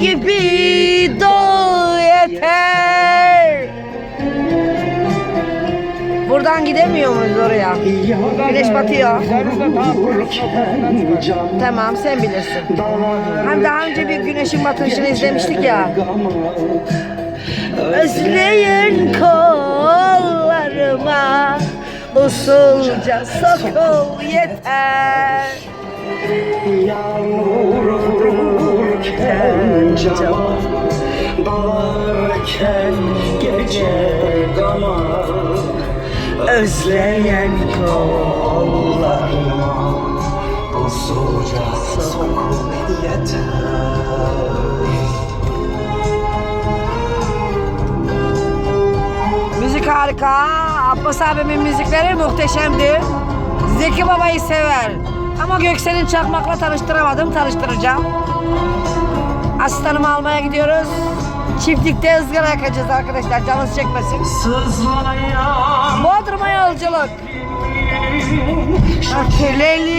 gibi doğ yeter. Buradan gidemiyor muyuz oraya? Güneş batıyor. Tamam sen bilirsin. Hani daha önce bir güneşin batışını izlemiştik ya. Özleyen kollarıma usulca sokul yeter. Cama Dalarken gece gama Özleyen kollarıma Usulca sokul yeter Müzik harika. Abbas abimin müzikleri muhteşemdi. Zeki Baba'yı sever. Ama Göksel'in Çakmak'la tanıştıramadım. Tanıştıracağım. Asistanımı almaya gidiyoruz. Çiftlikte ızgara yakacağız arkadaşlar. Canınız çekmesin. Bodrum'a yolculuk. Aküleli